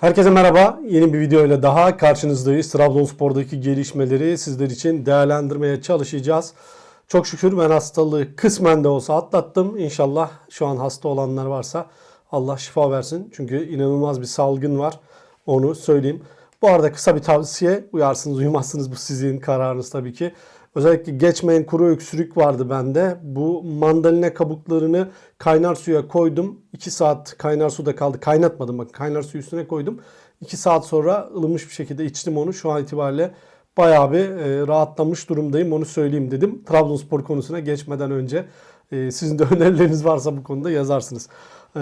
Herkese merhaba. Yeni bir video ile daha karşınızdayız. Trabzonspor'daki gelişmeleri sizler için değerlendirmeye çalışacağız. Çok şükür ben hastalığı kısmen de olsa atlattım. İnşallah şu an hasta olanlar varsa Allah şifa versin. Çünkü inanılmaz bir salgın var. Onu söyleyeyim. Bu arada kısa bir tavsiye. Uyarsınız uymazsınız bu sizin kararınız tabii ki. Özellikle geçmeyen kuru öksürük vardı bende. Bu mandalina kabuklarını kaynar suya koydum. 2 saat kaynar suda kaldı. Kaynatmadım bak kaynar suyu üstüne koydum. 2 saat sonra ılımış bir şekilde içtim onu. Şu an itibariyle bayağı bir e, rahatlamış durumdayım. Onu söyleyeyim dedim. Trabzonspor konusuna geçmeden önce e, sizin de önerileriniz varsa bu konuda yazarsınız. Ee,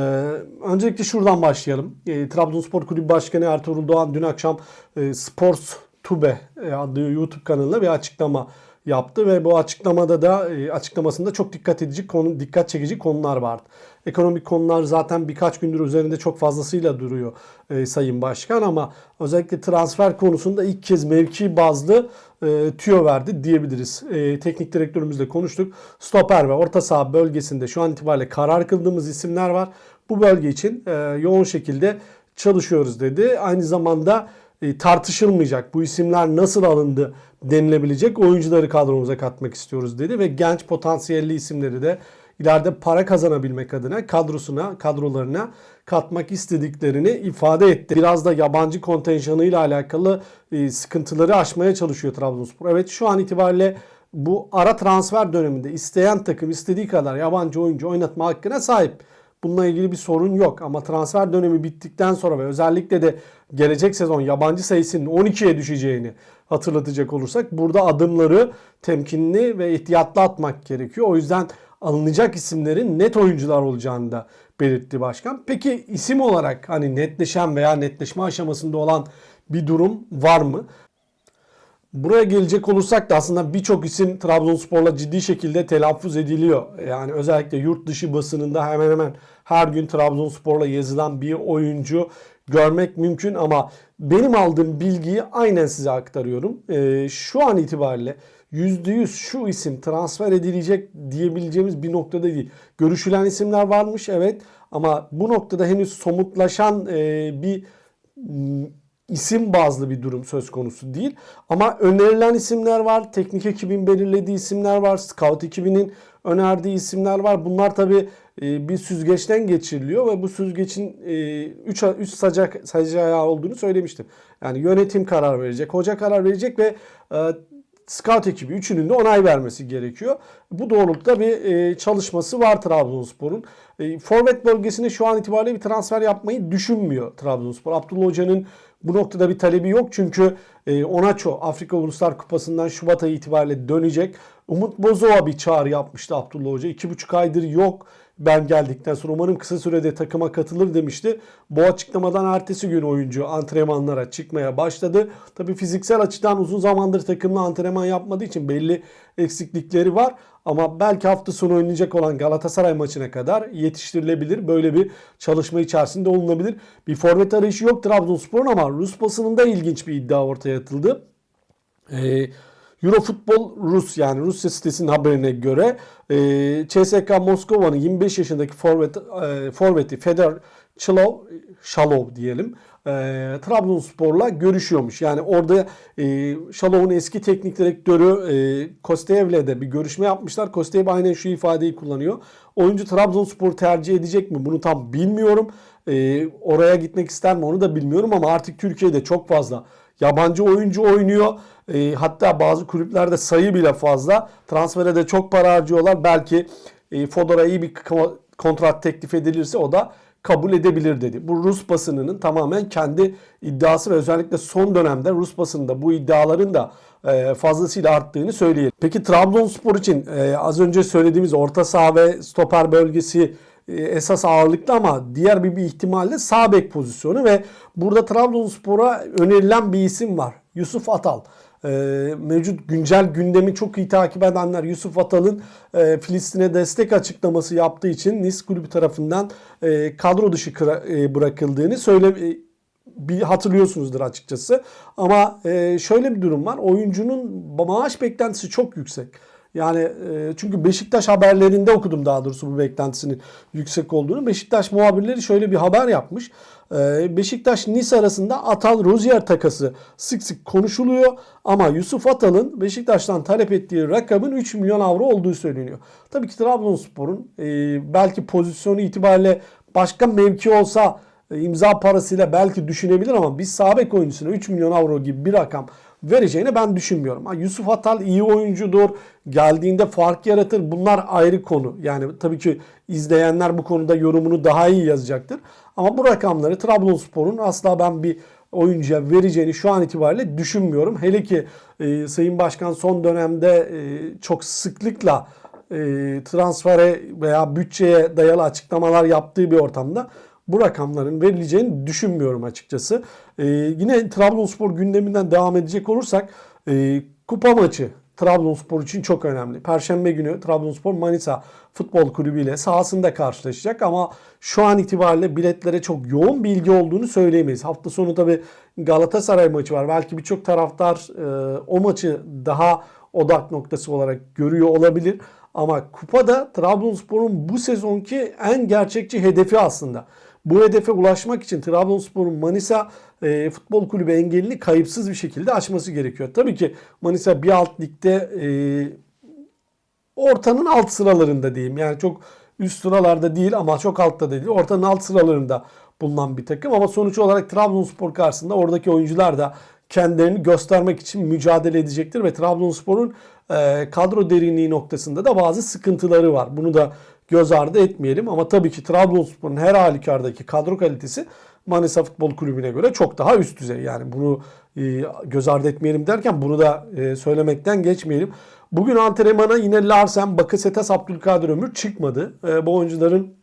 öncelikle şuradan başlayalım. E, Trabzonspor Kulübü Başkanı Ertuğrul Doğan dün akşam e, Sports Tube e, adlı YouTube kanalına bir açıklama yaptı ve bu açıklamada da e, açıklamasında çok dikkat edici konu dikkat çekici konular vardı. Ekonomik konular zaten birkaç gündür üzerinde çok fazlasıyla duruyor e, Sayın Başkan ama özellikle transfer konusunda ilk kez mevki bazlı e, tüyo verdi diyebiliriz. E, teknik direktörümüzle konuştuk. Stoper ve orta saha bölgesinde şu an itibariyle karar kıldığımız isimler var. Bu bölge için e, yoğun şekilde çalışıyoruz dedi. Aynı zamanda e, tartışılmayacak bu isimler nasıl alındı denilebilecek oyuncuları kadromuza katmak istiyoruz dedi ve genç potansiyelli isimleri de ileride para kazanabilmek adına kadrosuna, kadrolarına katmak istediklerini ifade etti. Biraz da yabancı kontenjanıyla alakalı e, sıkıntıları aşmaya çalışıyor Trabzonspor. Evet şu an itibariyle bu ara transfer döneminde isteyen takım istediği kadar yabancı oyuncu oynatma hakkına sahip. Bununla ilgili bir sorun yok ama transfer dönemi bittikten sonra ve özellikle de gelecek sezon yabancı sayısının 12'ye düşeceğini hatırlatacak olursak burada adımları temkinli ve ihtiyatlı atmak gerekiyor. O yüzden alınacak isimlerin net oyuncular olacağını da belirtti başkan. Peki isim olarak hani netleşen veya netleşme aşamasında olan bir durum var mı? Buraya gelecek olursak da aslında birçok isim Trabzonspor'la ciddi şekilde telaffuz ediliyor. Yani özellikle yurt dışı basınında hemen hemen her gün Trabzonspor'la yazılan bir oyuncu görmek mümkün ama benim aldığım bilgiyi aynen size aktarıyorum. Ee, şu an itibariyle %100 şu isim transfer edilecek diyebileceğimiz bir noktada değil. Görüşülen isimler varmış evet ama bu noktada henüz somutlaşan e, bir isim bazlı bir durum söz konusu değil. Ama önerilen isimler var. Teknik ekibin belirlediği isimler var. Scout ekibinin önerdiği isimler var. Bunlar tabi bir süzgeçten geçiriliyor ve bu süzgeçin 3 3 sacak ayağı olduğunu söylemiştim. Yani yönetim karar verecek, hoca karar verecek ve scout ekibi üçünün de onay vermesi gerekiyor. Bu doğrultuda bir e, çalışması var Trabzonspor'un. E, forvet bölgesine şu an itibariyle bir transfer yapmayı düşünmüyor Trabzonspor. Abdullah Hoca'nın bu noktada bir talebi yok çünkü e, Onaço Afrika Uluslar Kupası'ndan Şubat ayı itibariyle dönecek. Umut Bozova bir çağrı yapmıştı Abdullah Hoca. 2,5 aydır yok ben geldikten sonra umarım kısa sürede takıma katılır demişti. Bu açıklamadan ertesi gün oyuncu antrenmanlara çıkmaya başladı. Tabi fiziksel açıdan uzun zamandır takımla antrenman yapmadığı için belli eksiklikleri var. Ama belki hafta sonu oynayacak olan Galatasaray maçına kadar yetiştirilebilir. Böyle bir çalışma içerisinde olunabilir. Bir forvet arayışı yok Trabzonspor'un ama Rus basınında ilginç bir iddia ortaya atıldı. Eee Eurofutbol Rus yani Rusya sitesinin haberine göre e, CSKA Moskova'nın 25 yaşındaki forvet, e, forveti Fedor Chalov, Shalov diyelim e, Trabzonspor'la görüşüyormuş. Yani orada e, Shalov'un eski teknik direktörü e, Kostev'le de bir görüşme yapmışlar. Kostev aynen şu ifadeyi kullanıyor. Oyuncu Trabzonspor tercih edecek mi? Bunu tam bilmiyorum. E, oraya gitmek ister mi onu da bilmiyorum ama artık Türkiye'de çok fazla yabancı oyuncu oynuyor. E, hatta bazı kulüplerde sayı bile fazla. Transfere de çok para harcıyorlar. Belki e, Fodor'a iyi bir kontrat teklif edilirse o da kabul edebilir dedi. Bu Rus basınının tamamen kendi iddiası ve özellikle son dönemde Rus basınında bu iddiaların da e, fazlasıyla arttığını söyleyelim. Peki Trabzonspor için e, az önce söylediğimiz orta saha ve stoper bölgesi esas ağırlıklı ama diğer bir, bir ihtimalle sağ bek pozisyonu ve burada Trabzonspor'a önerilen bir isim var. Yusuf Atal. Ee, mevcut güncel gündemi çok iyi takip edenler Yusuf Atal'ın e, Filistin'e destek açıklaması yaptığı için Nice kulübü tarafından e, kadro dışı kıra, e, bırakıldığını söyle e, bir hatırlıyorsunuzdur açıkçası. Ama e, şöyle bir durum var. Oyuncunun maaş beklentisi çok yüksek. Yani e, çünkü Beşiktaş haberlerinde okudum daha doğrusu bu beklentisinin yüksek olduğunu. Beşiktaş muhabirleri şöyle bir haber yapmış. Ee, Beşiktaş Nice arasında Atal Rozier takası sık sık konuşuluyor ama Yusuf Atal'ın Beşiktaş'tan talep ettiği rakamın 3 milyon avro olduğu söyleniyor. Tabii ki Trabzonspor'un e, belki pozisyonu itibariyle başka mevki olsa e, imza parasıyla belki düşünebilir ama biz sağ bek oyuncusuna 3 milyon avro gibi bir rakam vereceğini ben düşünmüyorum. Ha, Yusuf Atal iyi oyuncudur. Geldiğinde fark yaratır. Bunlar ayrı konu. Yani tabii ki izleyenler bu konuda yorumunu daha iyi yazacaktır. Ama bu rakamları Trabzonspor'un asla ben bir oyuncuya vereceğini şu an itibariyle düşünmüyorum. Hele ki e, Sayın Başkan son dönemde e, çok sıklıkla e, transfere veya bütçeye dayalı açıklamalar yaptığı bir ortamda bu rakamların verileceğini düşünmüyorum açıkçası. Ee, yine Trabzonspor gündeminden devam edecek olursak e, kupa maçı Trabzonspor için çok önemli. Perşembe günü Trabzonspor Manisa Futbol Kulübü ile sahasında karşılaşacak ama şu an itibariyle biletlere çok yoğun bir ilgi olduğunu söyleyemeyiz. Hafta sonu tabi Galatasaray maçı var. Belki birçok taraftar e, o maçı daha odak noktası olarak görüyor olabilir. Ama kupada Trabzonspor'un bu sezonki en gerçekçi hedefi aslında. Bu hedefe ulaşmak için Trabzonspor'un Manisa e, Futbol Kulübü engelini kayıpsız bir şekilde aşması gerekiyor. Tabii ki Manisa bir alt ligde e, ortanın alt sıralarında diyeyim. Yani çok üst sıralarda değil ama çok altta da değil. Ortanın alt sıralarında bulunan bir takım ama sonuç olarak Trabzonspor karşısında oradaki oyuncular da kendilerini göstermek için mücadele edecektir ve Trabzonspor'un e, kadro derinliği noktasında da bazı sıkıntıları var. Bunu da göz ardı etmeyelim ama tabii ki Trabzonspor'un her halükarda kadro kalitesi Manisa Futbol Kulübü'ne göre çok daha üst düzey. Yani bunu e, göz ardı etmeyelim derken bunu da e, söylemekten geçmeyelim. Bugün antrenmana yine Larsen, Bakasetas, Abdülkadir Ömür çıkmadı. E, bu oyuncuların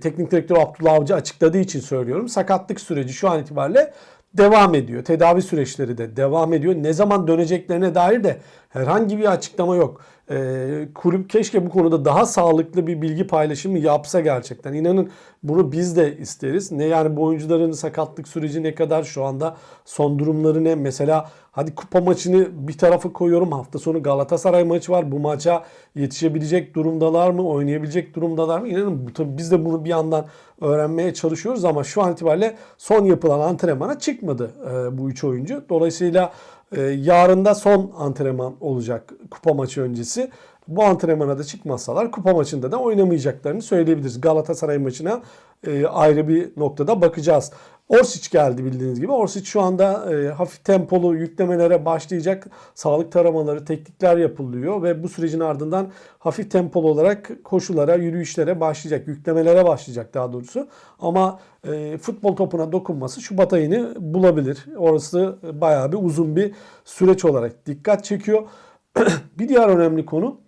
teknik direktör Abdullah Avcı açıkladığı için söylüyorum. Sakatlık süreci şu an itibariyle devam ediyor. Tedavi süreçleri de devam ediyor. Ne zaman döneceklerine dair de herhangi bir açıklama yok. Ee, kulüp keşke bu konuda daha sağlıklı bir bilgi paylaşımı yapsa gerçekten. İnanın bunu biz de isteriz. Ne yani bu oyuncuların sakatlık süreci ne kadar şu anda son durumları ne? Mesela hadi kupa maçını bir tarafa koyuyorum. Hafta sonu Galatasaray maçı var. Bu maça yetişebilecek durumdalar mı? Oynayabilecek durumdalar mı? İnanın tabii biz de bunu bir yandan öğrenmeye çalışıyoruz ama şu an itibariyle son yapılan antrenmana çıkmadı e, bu üç oyuncu. Dolayısıyla e, yarın da son antrenman olacak kupa maçı öncesi. Bu antrenmana da çıkmazsalar kupa maçında da oynamayacaklarını söyleyebiliriz. Galatasaray maçına e, ayrı bir noktada bakacağız. Orsic geldi bildiğiniz gibi. Orsic şu anda e, hafif tempolu yüklemelere başlayacak. Sağlık taramaları, teknikler yapılıyor ve bu sürecin ardından hafif tempolu olarak koşulara, yürüyüşlere başlayacak. Yüklemelere başlayacak daha doğrusu. Ama e, futbol topuna dokunması Şubat ayını bulabilir. Orası bayağı bir uzun bir süreç olarak dikkat çekiyor. bir diğer önemli konu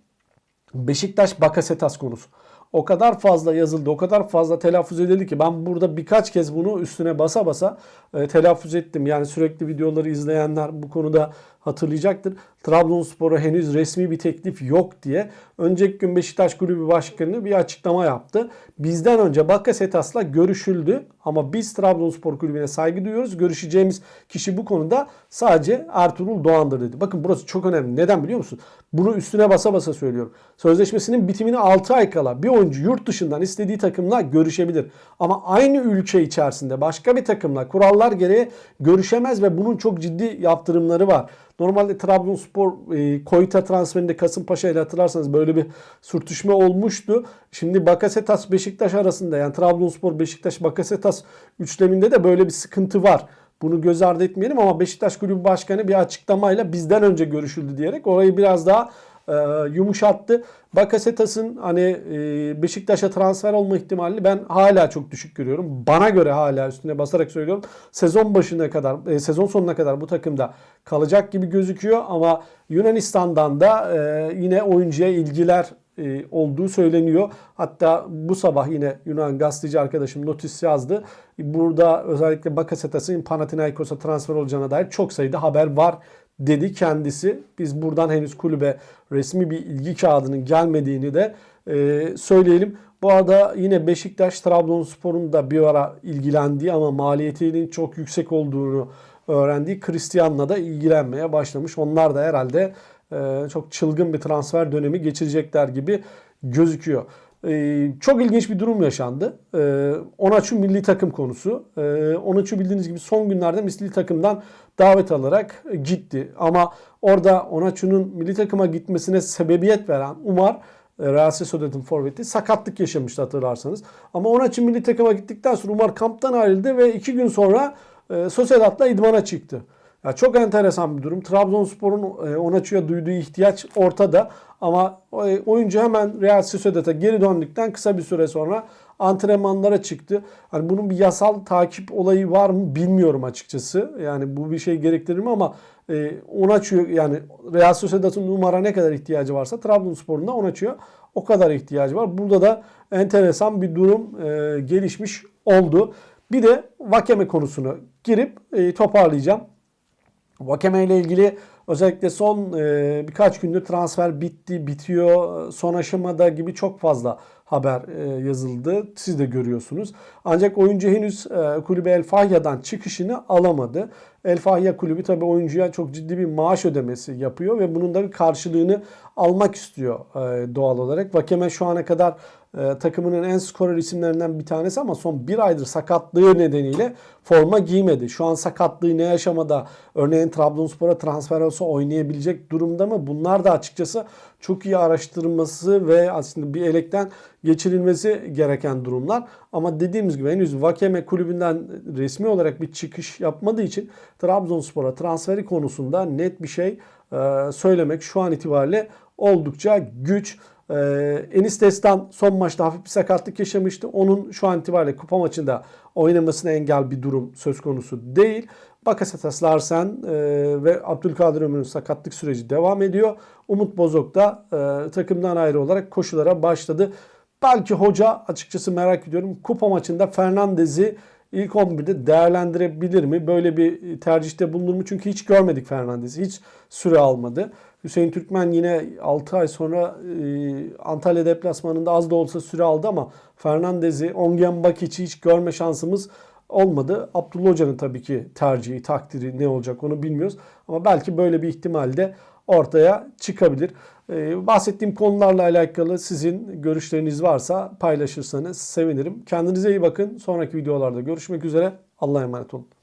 Beşiktaş Bakasetas konusu. O kadar fazla yazıldı, o kadar fazla telaffuz edildi ki ben burada birkaç kez bunu üstüne basa basa e, telaffuz ettim. Yani sürekli videoları izleyenler bu konuda hatırlayacaktır. Trabzonspor'a henüz resmi bir teklif yok diye önceki gün Beşiktaş Kulübü Başkanı bir açıklama yaptı. Bizden önce Bakasetas'la görüşüldü ama biz Trabzonspor Kulübü'ne saygı duyuyoruz. Görüşeceğimiz kişi bu konuda sadece Ertuğrul Doğan'dır dedi. Bakın burası çok önemli. Neden biliyor musun? Bunu üstüne basa basa söylüyorum. Sözleşmesinin bitimine 6 ay kala bir oyuncu yurt dışından istediği takımla görüşebilir. Ama aynı ülke içerisinde başka bir takımla kurallar gereği görüşemez ve bunun çok ciddi yaptırımları var. Normalde Trabzonspor e, Koyta transferinde Kasımpaşa ile hatırlarsanız böyle bir sürtüşme olmuştu. Şimdi Bakasetas Beşiktaş arasında yani Trabzonspor Beşiktaş Bakasetas üçleminde de böyle bir sıkıntı var. Bunu göz ardı etmeyelim ama Beşiktaş Kulübü Başkanı bir açıklamayla bizden önce görüşüldü diyerek orayı biraz daha e, yumuşattı. Bakasetas'ın hani e, Beşiktaş'a transfer olma ihtimali ben hala çok düşük görüyorum. Bana göre hala üstüne basarak söylüyorum. Sezon başına kadar, e, sezon sonuna kadar bu takımda kalacak gibi gözüküyor ama Yunanistan'dan da e, yine oyuncuya ilgiler e, olduğu söyleniyor. Hatta bu sabah yine Yunan gazeteci arkadaşım notis yazdı. Burada özellikle Bakasetas'ın Panathinaikos'a transfer olacağına dair çok sayıda haber var dedi kendisi. Biz buradan henüz kulübe resmi bir ilgi kağıdının gelmediğini de e, söyleyelim. Bu arada yine Beşiktaş Trabzonspor'un da bir ara ilgilendiği ama maliyetinin çok yüksek olduğunu öğrendiği Christian'la da ilgilenmeye başlamış. Onlar da herhalde e, çok çılgın bir transfer dönemi geçirecekler gibi gözüküyor. Ee, çok ilginç bir durum yaşandı. Ee, Onaçu milli takım konusu. Ee, Onaçu bildiğiniz gibi son günlerde milli takımdan davet alarak gitti. Ama orada Onaçu'nun milli takıma gitmesine sebebiyet veren Umar e, Real Sociedad'ın forveti sakatlık yaşamıştı hatırlarsanız. Ama Onaçu milli takıma gittikten sonra Umar kamptan ayrıldı ve iki gün sonra e, Sociedad'la idmana çıktı. Ya çok enteresan bir durum. Trabzonspor'un e, Onaçu'ya duyduğu ihtiyaç ortada. Ama e, oyuncu hemen Real Sociedad'a geri döndükten kısa bir süre sonra antrenmanlara çıktı. Hani bunun bir yasal takip olayı var mı bilmiyorum açıkçası. Yani bu bir şey gerektirir mi ama e, Onaçu yani Real Sociedad'ın numara ne kadar ihtiyacı varsa Trabzonspor'un da Onaçu'ya o kadar ihtiyacı var. Burada da enteresan bir durum e, gelişmiş oldu. Bir de Vakeme konusunu girip e, toparlayacağım. Vakeme ile ilgili özellikle son e, birkaç gündür transfer bitti, bitiyor, son aşamada gibi çok fazla haber e, yazıldı. Siz de görüyorsunuz. Ancak oyuncu henüz e, kulübü El Fahya'dan çıkışını alamadı. El Fahya kulübü tabii oyuncuya çok ciddi bir maaş ödemesi yapıyor ve bunun da bir karşılığını almak istiyor e, doğal olarak. Vakeme şu ana kadar e, takımının en skorer isimlerinden bir tanesi ama son bir aydır sakatlığı nedeniyle forma giymedi. Şu an sakatlığı ne aşamada örneğin Trabzonspor'a transfer olsa oynayabilecek durumda mı? Bunlar da açıkçası çok iyi araştırılması ve aslında bir elekten geçirilmesi gereken durumlar. Ama dediğimiz gibi henüz Vakeme kulübünden resmi olarak bir çıkış yapmadığı için Trabzonspor'a transferi konusunda net bir şey e, söylemek şu an itibariyle oldukça güç. Ee, Enis Destan son maçta hafif bir sakatlık yaşamıştı. Onun şu an itibariyle kupa maçında oynamasına engel bir durum söz konusu değil. Bakasetas Larsen e, ve Abdülkadir Ömür'ün sakatlık süreci devam ediyor. Umut Bozok da e, takımdan ayrı olarak koşulara başladı. Belki hoca açıkçası merak ediyorum kupa maçında Fernandez'i ilk 11'de değerlendirebilir mi? Böyle bir tercihte bulunur mu? Çünkü hiç görmedik Fernandez'i. Hiç süre almadı. Hüseyin Türkmen yine 6 ay sonra e, Antalya deplasmanında az da olsa süre aldı ama Fernandez'i, Ongen Bakic'i hiç görme şansımız olmadı. Abdullah Hoca'nın tabii ki tercihi, takdiri ne olacak onu bilmiyoruz. Ama belki böyle bir ihtimal de ortaya çıkabilir. Ee, bahsettiğim konularla alakalı sizin görüşleriniz varsa paylaşırsanız sevinirim. Kendinize iyi bakın. Sonraki videolarda görüşmek üzere. Allah'a emanet olun.